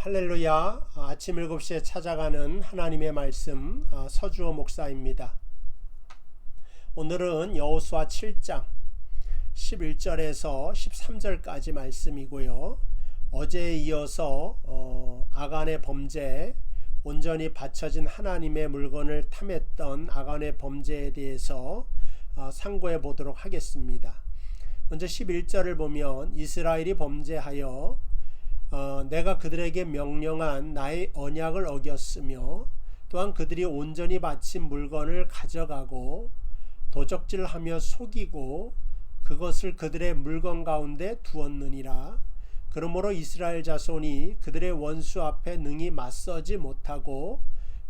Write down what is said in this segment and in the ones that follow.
할렐루야 아침 7시에 찾아가는 하나님의 말씀 어, 서주호 목사입니다. 오늘은 여호수아 7장 11절에서 13절까지 말씀이고요. 어제에 이어서 어, 아간의 범죄 온전히 바쳐진 하나님의 물건을 탐했던 아간의 범죄에 대해서 어, 상고해 보도록 하겠습니다. 먼저 11절을 보면 이스라엘이 범죄하여 어, 내가 그들에게 명령한 나의 언약을 어겼으며 또한 그들이 온전히 바친 물건을 가져가고 도적질하며 속이고 그것을 그들의 물건 가운데 두었느니라. 그러므로 이스라엘 자손이 그들의 원수 앞에 능히 맞서지 못하고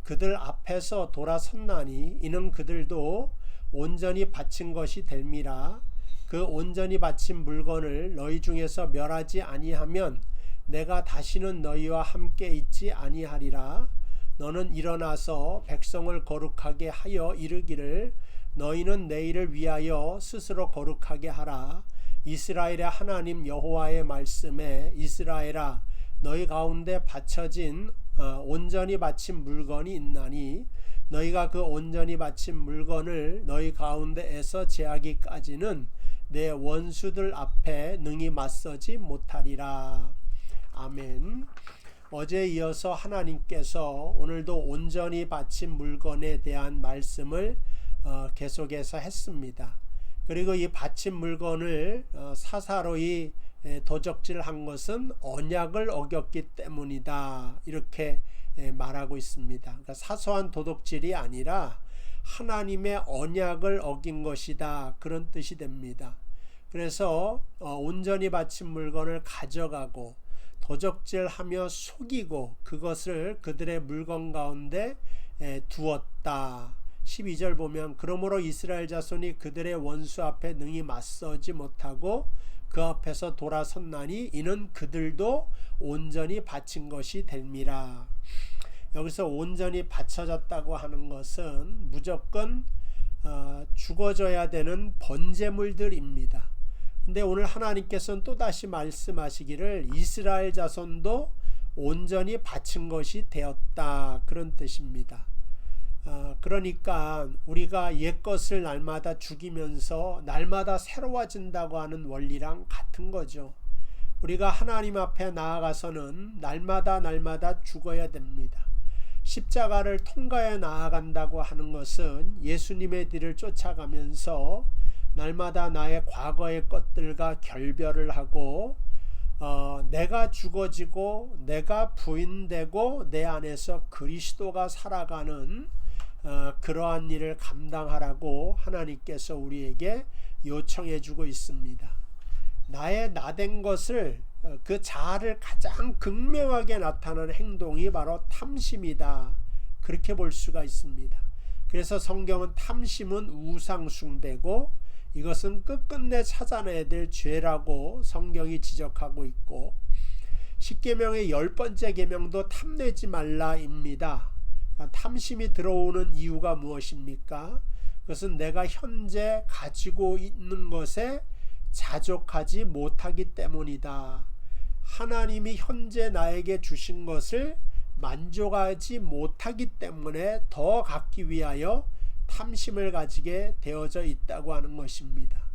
그들 앞에서 돌아섰나니 이는 그들도 온전히 바친 것이 됨이라. 그 온전히 바친 물건을 너희 중에서 멸하지 아니하면 내가 다시는 너희와 함께 있지 아니하리라. 너는 일어나서 백성을 거룩하게 하여 이르기를 너희는 내일을 위하여 스스로 거룩하게 하라. 이스라엘의 하나님 여호와의 말씀에 이스라엘아 너희 가운데 바쳐진 어, 온전히 바친 물건이 있나니 너희가 그 온전히 바친 물건을 너희 가운데에서 제하기까지는 내 원수들 앞에 능히 맞서지 못하리라. 아멘. 어제 이어서 하나님께서 오늘도 온전히 바친 물건에 대한 말씀을 어, 계속해서 했습니다. 그리고 이 바친 물건을 어, 사사로이 도적질한 것은 언약을 어겼기 때문이다. 이렇게 말하고 있습니다. 그러니까 사소한 도둑질이 아니라 하나님의 언약을 어긴 것이다. 그런 뜻이 됩니다. 그래서 어, 온전히 바친 물건을 가져가고 도적질하며 속이고 그것을 그들의 물건 가운데 두었다. 12절 보면 그러므로 이스라엘 자손이 그들의 원수 앞에 능히 맞서지 못하고 그 앞에서 돌아섰나니 이는 그들도 온전히 바친 것이 됨이라. 여기서 온전히 바쳐졌다고 하는 것은 무조건 어, 죽어져야 되는 번제물들입니다. 근데 오늘 하나님께서는 또다시 말씀하시기를 이스라엘 자손도 온전히 바친 것이 되었다. 그런 뜻입니다. 어, 그러니까 우리가 옛 것을 날마다 죽이면서 날마다 새로워진다고 하는 원리랑 같은 거죠. 우리가 하나님 앞에 나아가서는 날마다 날마다 죽어야 됩니다. 십자가를 통과해 나아간다고 하는 것은 예수님의 뒤를 쫓아가면서 날마다 나의 과거의 것들과 결별을 하고 어, 내가 죽어지고 내가 부인되고 내 안에서 그리스도가 살아가는 어, 그러한 일을 감당하라고 하나님께서 우리에게 요청해 주고 있습니다. 나의 나된 것을 어, 그 자아를 가장 극명하게 나타나는 행동이 바로 탐심이다. 그렇게 볼 수가 있습니다. 그래서 성경은 탐심은 우상숭배고 이것은 끝끝내 찾아내야 될 죄라고 성경이 지적하고 있고 십계명의 열 번째 계명도 탐내지 말라입니다. 탐심이 들어오는 이유가 무엇입니까? 그것은 내가 현재 가지고 있는 것에 자족하지 못하기 때문이다. 하나님이 현재 나에게 주신 것을 만족하지 못하기 때문에 더 갖기 위하여 탐심을 가지게 되어져 있다고 하는 것입니다.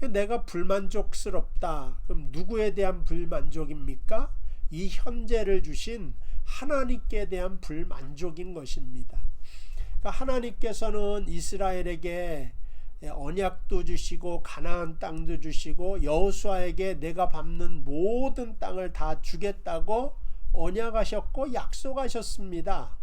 내가 불만족스럽다. 그럼 누구에 대한 불만족입니까? 이 현재를 주신 하나님께 대한 불만족인 것입니다. 그러니까 하나님께서는 이스라엘에게 언약도 주시고 가나안 땅도 주시고 여호수아에게 내가 밟는 모든 땅을 다 주겠다고 언약하셨고 약속하셨습니다.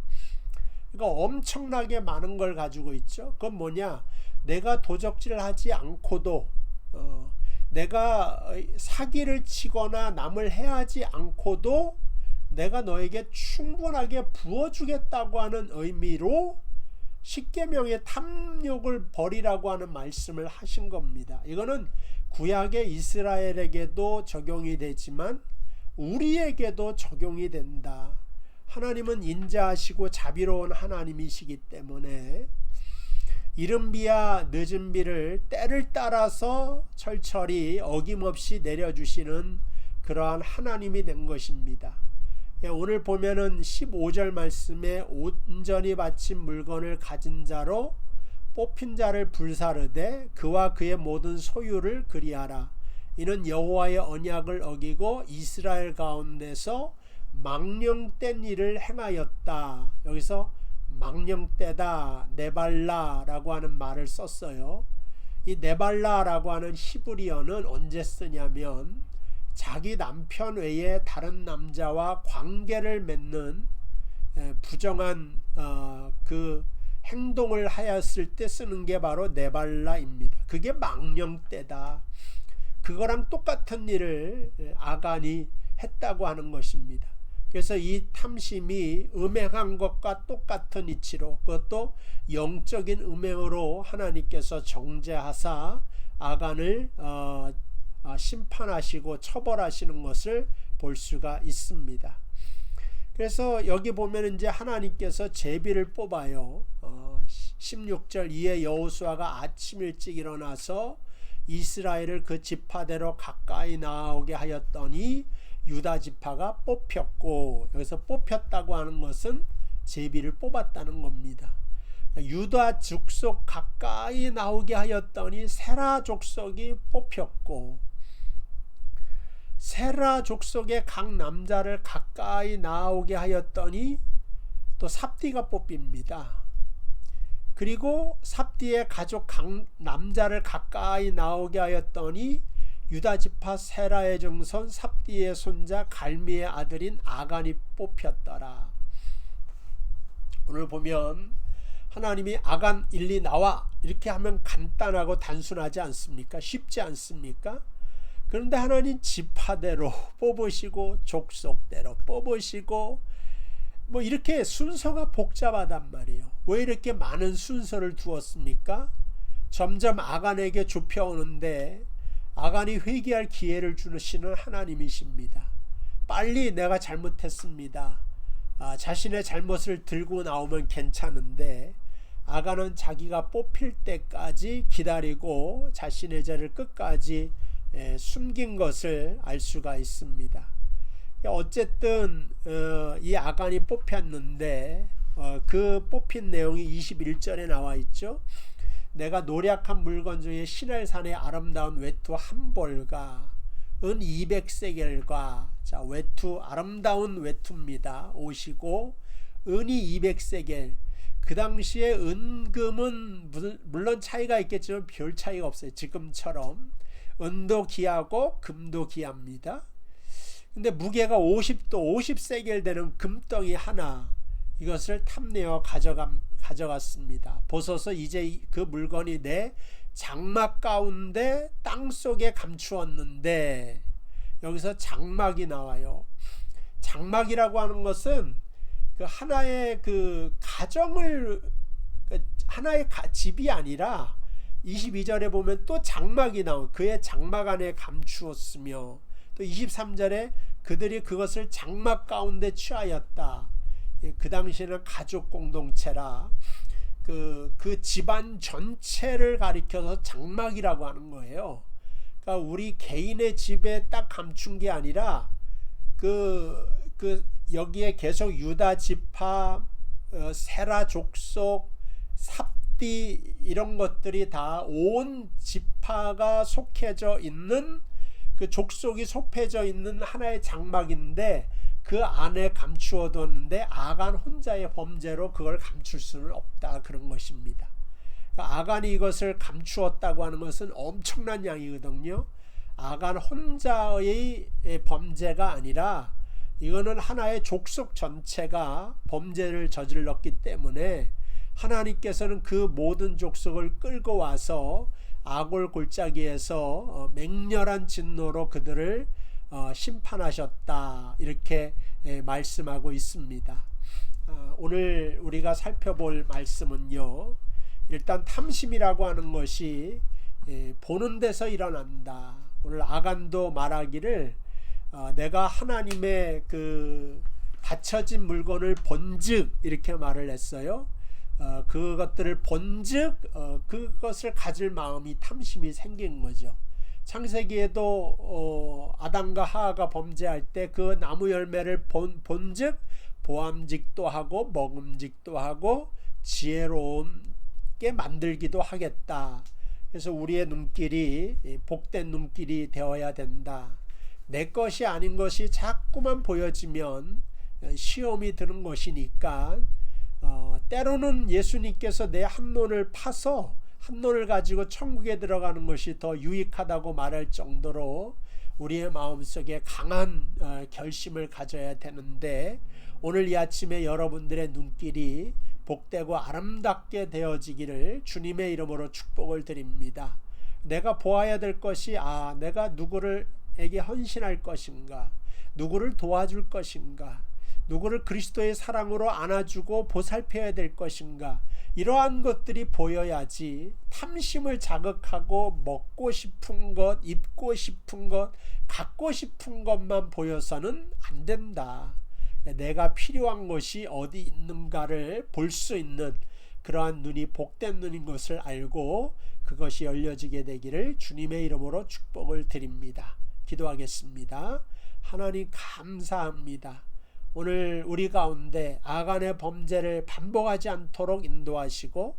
그러니까 엄청나게 많은 걸 가지고 있죠. 그건 뭐냐? 내가 도적질을 하지 않고도 어, 내가 사기를 치거나 남을 해하지 않고도 내가 너에게 충분하게 부어주겠다고 하는 의미로 십계명의 탐욕을 버리라고 하는 말씀을 하신 겁니다. 이거는 구약의 이스라엘에게도 적용이 되지만 우리에게도 적용이 된다. 하나님은 인자하시고 자비로운 하나님이시기 때문에 이른 비야 늦은 비를 때를 따라서 철철이 어김없이 내려주시는 그러한 하나님이 된 것입니다. 예, 오늘 보면은 15절 말씀에 온전히 바친 물건을 가진 자로 뽑힌 자를 불사르되 그와 그의 모든 소유를 그리하라. 이는 여호와의 언약을 어기고 이스라엘 가운데서 망령된 일을 행하였다. 여기서 망령되다 네발라라고 하는 말을 썼어요. 이 네발라라고 하는 히브리어는 언제 쓰냐면 자기 남편 외에 다른 남자와 관계를 맺는 부정한 어, 그 행동을 하였을 때 쓰는 게 바로 네발라입니다. 그게 망령때다. 그거랑 똑같은 일을 아간이 했다고 하는 것입니다. 그래서 이 탐심이 음행한 것과 똑같은 이치로 그것도 영적인 음행으로 하나님께서 정죄하사 아간을 어, 어, 심판하시고 처벌하시는 것을 볼 수가 있습니다. 그래서 여기 보면 이제 하나님께서 제비를 뽑아요. 어, 16절 이에 여호수아가 아침 일찍 일어나서 이스라엘을 그 지파대로 가까이 나오게 하였더니 유다 지파가 뽑혔고 여기서 뽑혔다고 하는 것은 제비를 뽑았다는 겁니다. 유다 족속 가까이 나오게 하였더니 세라 족속이 뽑혔고 세라 족속의 각 남자를 가까이 나오게 하였더니 또 삽디가 뽑힙니다. 그리고 삽디의 가족 각 남자를 가까이 나오게 하였더니 유다 지파 세라의 정선 삽디의 손자 갈미의 아들인 아간이 뽑혔더라. 오늘 보면 하나님이 아간 일리 나와 이렇게 하면 간단하고 단순하지 않습니까? 쉽지 않습니까? 그런데 하나님 지파대로 뽑으시고 족속대로 뽑으시고 뭐 이렇게 순서가 복잡하단 말이에요. 왜 이렇게 많은 순서를 두었습니까? 점점 아간에게 좁혀오는데 아간이 회개할 기회를 주시는 하나님이십니다. 빨리 내가 잘못했습니다. 아, 자신의 잘못을 들고 나오면 괜찮은데 아간은 자기가 뽑힐 때까지 기다리고 자신의 죄를 끝까지 에, 숨긴 것을 알 수가 있습니다. 어쨌든 어, 이 아간이 뽑혔는데 어, 그 뽑힌 내용이 21절에 나와 있죠. 내가 노력한 물건 중에 신할산의 아름다운 외투 한 벌과 은 200세겔과 자 외투 아름다운 외투입니다. 옷이고 은이 200세겔 그 당시에 은금은 물론 차이가 있겠지만 별 차이가 없어요. 지금처럼 은도 귀하고 금도 귀합니다. 근데 무게가 50도 50세겔 되는 금덩이 하나 이것을 탐내어 가져가, 가져갔습니다. 보소서 이제 그 물건이 내 장막 가운데 땅 속에 감추었는데 여기서 장막이 나와요. 장막이라고 하는 것은 그 하나의 그 가정을 그 하나의 집이 아니라 22절에 보면 또 장막이 나오 그의 장막 안에 감추었으며 또 23절에 그들이 그것을 장막 가운데 취하였다. 예, 그 당시에는 가족 공동체라 그, 그 집안 전체를 가리켜서 장막이라고 하는 거예요. 그러니까 우리 개인의 집에 딱 감춘 게 아니라 그, 그 여기에 계속 유다 지파, 어, 세라 족속, 삽디 이런 것들이 다 온 지파가 속해져 있는 그 족속이 속해져 있는 하나의 장막인데 그 안에 감추어 뒀는데 아간 혼자의 범죄로 그걸 감출 수는 없다 그런 것입니다. 그러니까 아간이 이것을 감추었다고 하는 것은 엄청난 양이거든요. 아간 혼자의 범죄가 아니라 이거는 하나의 족속 전체가 범죄를 저질렀기 때문에 하나님께서는 그 모든 족속을 끌고 와서 아골 골짜기에서 어, 맹렬한 진노로 그들을 어, 심판하셨다 이렇게 예, 말씀하고 있습니다. 아, 오늘 우리가 살펴볼 말씀은요. 일단 탐심이라고 하는 것이 예, 보는 데서 일어난다. 오늘 아간도 말하기를 어, 내가 하나님의 그 받쳐진 물건을 본즉 이렇게 말을 했어요. 어, 그것들을 본즉 어, 그것을 가질 마음이 탐심이 생긴 거죠. 창세기에도 어, 아담과 하하가 범죄할 때 그 나무 열매를 본, 본즉 보암직도 하고 먹음직도 하고 지혜로운게 만들기도 하겠다. 그래서 우리의 눈길이 복된 눈길이 되어야 된다. 내 것이 아닌 것이 자꾸만 보여지면 시험이 드는 것이니까 어, 때로는 예수님께서 내 한론을 파서 한론을 가지고 천국에 들어가는 것이 더 유익하다고 말할 정도로 우리의 마음속에 강한 어, 결심을 가져야 되는데 오늘 이 아침에 여러분들의 눈길이 복되고 아름답게 되어지기를 주님의 이름으로 축복을 드립니다. 내가 보아야 될 것이 아 내가 누구를에게 헌신할 것인가 누구를 도와줄 것인가 누구를 그리스도의 사랑으로 안아주고 보살펴야 될 것인가 이러한 것들이 보여야지 탐심을 자극하고 먹고 싶은 것, 입고 싶은 것, 갖고 싶은 것만 보여서는 안 된다. 내가 필요한 것이 어디 있는가를 볼 수 있는 그러한 눈이 복된 눈인 것을 알고 그것이 열려지게 되기를 주님의 이름으로 축복을 드립니다. 기도하겠습니다. 하나님 감사합니다. 오늘 우리 가운데 아간의 범죄를 반복하지 않도록 인도하시고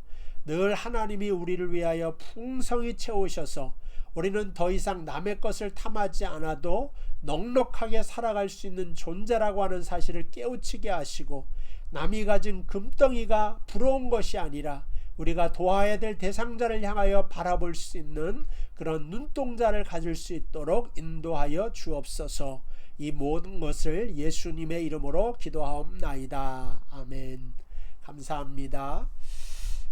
늘 하나님이 우리를 위하여 풍성히 채우셔서 우리는 더 이상 남의 것을 탐하지 않아도 넉넉하게 살아갈 수 있는 존재라고 하는 사실을 깨우치게 하시고 남이 가진 금덩이가 부러운 것이 아니라 우리가 도와야 될 대상자를 향하여 바라볼 수 있는 그런 눈동자를 가질 수 있도록 인도하여 주옵소서. 이 모든 것을 예수님의 이름으로 기도하옵나이다. 아멘. 감사합니다.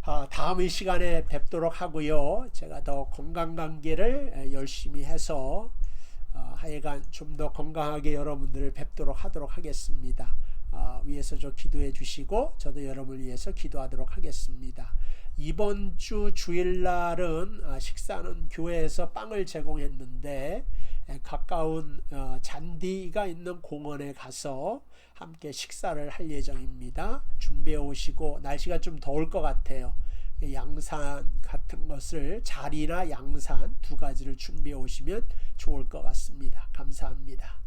아, 다음 이 시간에 뵙도록 하고요. 제가 더 건강 관계를 열심히 해서 어, 하여간 좀 더 건강하게 여러분들을 뵙도록 하도록 하겠습니다. 어, 위에서 저 기도해 주시고 저도 여러분을 위해서 기도하도록 하겠습니다. 이번 주 주일날은 어, 식사는 교회에서 빵을 제공했는데 가까운 잔디가 있는 공원에 가서 함께 식사를 할 예정입니다. 준비해 오시고 날씨가 좀 더울 것 같아요. 양산 같은 것을 자리나 양산 두 가지를 준비해 오시면 좋을 것 같습니다. 감사합니다.